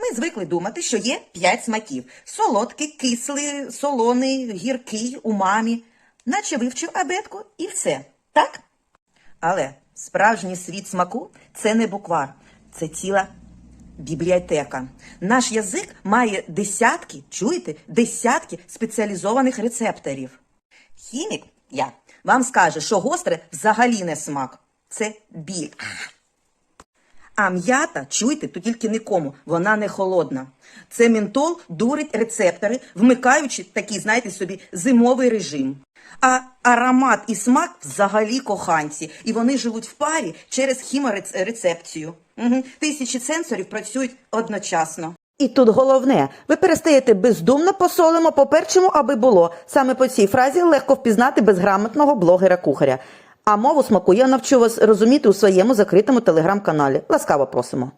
Ми звикли думати, що є п'ять смаків: солодкий, кислий, солоний, гіркий, умамі. Наче вивчив абетку і все. Так? Але справжній світ смаку це не буквар, це ціла бібліотека. Наш язик має десятки, чуєте, десятки спеціалізованих рецепторів. Хімік, я, вам скаже, що гостре взагалі не смак. Це біль. А м'ята, чуєте, то тільки нікому, вона не холодна. Це ментол дурить рецептори, вмикаючи такий, знаєте собі, зимовий режим. А аромат і смак взагалі коханці, і вони живуть в парі через хіморецепцію. Угу. Тисячі сенсорів працюють одночасно. І тут головне, ви перестаєте бездумно посолимо по перчому, аби було. Саме по цій фразі легко впізнати безграмотного блогера-кухаря. А мову смаку я навчу вас розуміти у своєму закритому телеграм-каналі. Ласкаво просимо.